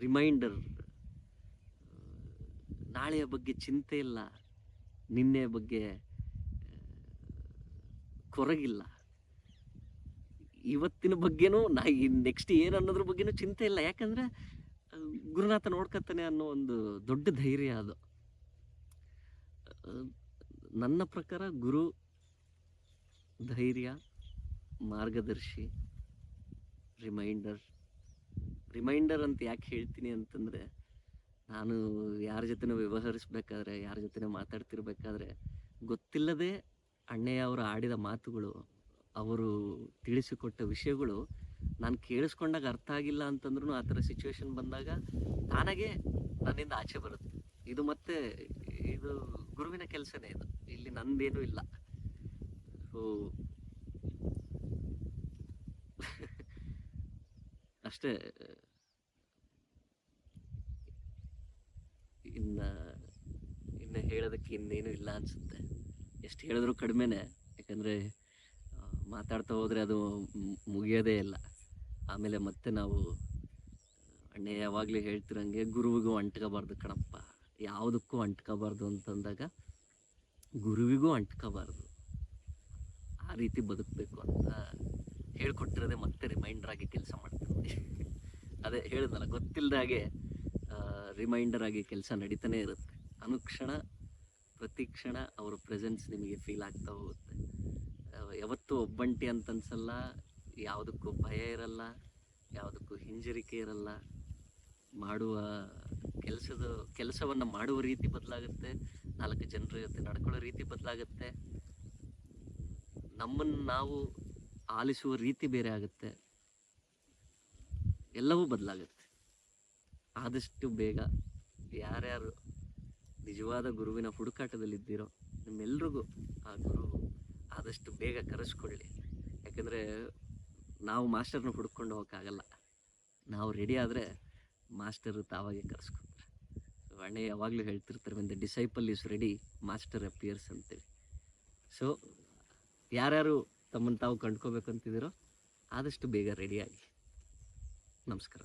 ರಿಮೈಂಡರ್. ನಾಳೆಯ ಬಗ್ಗೆ ಚಿಂತೆ ಇಲ್ಲ, ನಿನ್ನೆಯ ಬಗ್ಗೆ ಕೊರಗಿಲ್ಲ. ಇವತ್ತಿನ ಬಗ್ಗೆನೂ ನಾ ಈ ನೆಕ್ಸ್ಟ್ ಏನು ಅನ್ನೋದ್ರ ಬಗ್ಗೆನೂ ಚಿಂತೆ ಇಲ್ಲ. ಯಾಕಂದರೆ ಗುರುನಾಥ ನೋಡ್ಕೊತಾನೆ ಅನ್ನೋ ಒಂದು ದೊಡ್ಡ ಧೈರ್ಯ ಅದು. ನನ್ನ ಪ್ರಕಾರ ಗುರು ಧೈರ್ಯ, ಮಾರ್ಗದರ್ಶಿ, ರಿಮೈಂಡರ್. ರಿಮೈಂಡರ್ ಅಂತ ಯಾಕೆ ಹೇಳ್ತೀನಿ ಅಂತಂದರೆ, ನಾನು ಯಾರ ಜೊತೆನೂ ವ್ಯವಹರಿಸ್ಬೇಕಾದ್ರೆ, ಯಾರ ಜೊತೆನೂ ಮಾತಾಡ್ತಿರ್ಬೇಕಾದ್ರೆ, ಗೊತ್ತಿಲ್ಲದೆ ಅಣ್ಣಯ್ಯ ಅವರು ಆಡಿದ ಮಾತುಗಳು, ಅವರು ತಿಳಿಸಿಕೊಟ್ಟ ವಿಷಯಗಳು ನಾನು ಕೇಳಿಸ್ಕೊಂಡಾಗ ಅರ್ಥ ಆಗಿಲ್ಲ ಅಂತಂದ್ರೂ ಆ ಥರ ಸಿಚುವೇಶನ್ ಬಂದಾಗ ನನಗೆ ನನ್ನಿಂದ ಆಚೆ ಬರುತ್ತೆ. ಇದು ಮತ್ತೆ ಇದು ಗುರುವಿನ ಕೆಲಸನೇ ಇದು. ಇಲ್ಲಿ ನಂದೇನೂ ಇಲ್ಲ. ಸೊ ಅಷ್ಟೇ. ಇನ್ನ, ಇನ್ನು ಹೇಳೋದಕ್ಕೆ ಇನ್ನೇನು ಇಲ್ಲ ಅನಿಸುತ್ತೆ. ಎಷ್ಟು ಹೇಳಿದ್ರು ಕಡಿಮೆನೆ. ಯಾಕಂದರೆ ಮಾತಾಡ್ತಾ ಹೋದರೆ ಅದು ಮುಗಿಯೋದೇ ಇಲ್ಲ. ಆಮೇಲೆ ಮತ್ತೆ ನಾವು ಅಣ್ಣ ಯಾವಾಗಲೂ ಹೇಳ್ತಿರಂಗೆ, ಗುರುವಿಗೂ ಅಂಟ್ಕೋಬಾರ್ದು ಕಣಪ್ಪ. ಯಾವುದಕ್ಕೂ ಅಂಟ್ಕೋಬಾರ್ದು ಅಂತಂದಾಗ, ಗುರುವಿಗೂ ಅಂಟ್ಕೋಬಾರ್ದು. ಆ ರೀತಿ ಬದುಕಬೇಕು ಅಂತ ಹೇಳ್ಕೊಟ್ಟಿರೋದೇ ಮತ್ತೆ ರಿಮೈಂಡರ್ ಆಗಿ ಕೆಲಸ ಮಾಡ್ತೀನಿ. ಅದೇ ಹೇಳಿದ್ನಲ್ಲ ಗೊತ್ತಿಲ್ಲದಾಗೆ ರಿಮೈಂಡರ್ ಆಗಿ ಕೆಲಸ ನಡೀತಾನೆ ಇರುತ್ತೆ. ಅನುಕ್ಷಣ ಪ್ರತಿ ಕ್ಷಣ ಅವರ ಪ್ರೆಸೆನ್ಸ್ ನಿಮಗೆ ಫೀಲ್ ಆಗ್ತಾ ಹೋಗುತ್ತೆ. ಯಾವತ್ತೂ ಒಬ್ಬಂಟಿ ಅಂತ ಅನ್ಸಲ್ಲ, ಯಾವುದಕ್ಕೂ ಭಯ ಇರಲ್ಲ, ಯಾವುದಕ್ಕೂ ಹಿಂಜರಿಕೆ ಇರಲ್ಲ. ಮಾಡುವ ಕೆಲಸದ, ಕೆಲಸವನ್ನು ಮಾಡುವ ರೀತಿ ಬದಲಾಗುತ್ತೆ. ನಾಲ್ಕು ಜನರ ಜೊತೆ ನಡ್ಕೊಳ್ಳೋ ರೀತಿ ಬದಲಾಗುತ್ತೆ. ನಮ್ಮನ್ನು ನಾವು ಆಲಿಸುವ ರೀತಿ ಬೇರೆ ಆಗುತ್ತೆ. ಎಲ್ಲವೂ ಬದಲಾಗುತ್ತೆ. ಆದಷ್ಟು ಬೇಗ ಯಾರ್ಯಾರು ನಿಜವಾದ ಗುರುವಿನ ಹುಡುಕಾಟದಲ್ಲಿದ್ದೀರೋ ನಿಮ್ಮೆಲ್ರಿಗೂ ಆ ಗುರು ಆದಷ್ಟು ಬೇಗ ಕರೆಸ್ಕೊಳ್ಳಿ ಯಾಕಂದರೆ ನಾವು ಮಾಸ್ಟರ್ನ ಹುಡ್ಕೊಂಡು ಹೋಗೋಕ್ಕಾಗಲ್ಲ. ನಾವು ರೆಡಿ ಆದರೆ ಮಾಸ್ಟರು ತಾವಾಗೆ ಕರೆಸ್ಕೊತಾರೆ ಅಣ್ಣೆ ಯಾವಾಗಲೂ ಹೇಳ್ತಿರ್ತಾರೆ ಒಂದು disciple is ready master appears ಅಂತೇಳಿ. ಸೊ ಯಾರ್ಯಾರು ತಮ್ಮನ್ನು ತಾವು ಕಂಡ್ಕೋಬೇಕಂತಿದ್ದೀರೋ ಆದಷ್ಟು ಬೇಗ ರೆಡಿಯಾಗಿ ನಮಸ್ಕಾರ.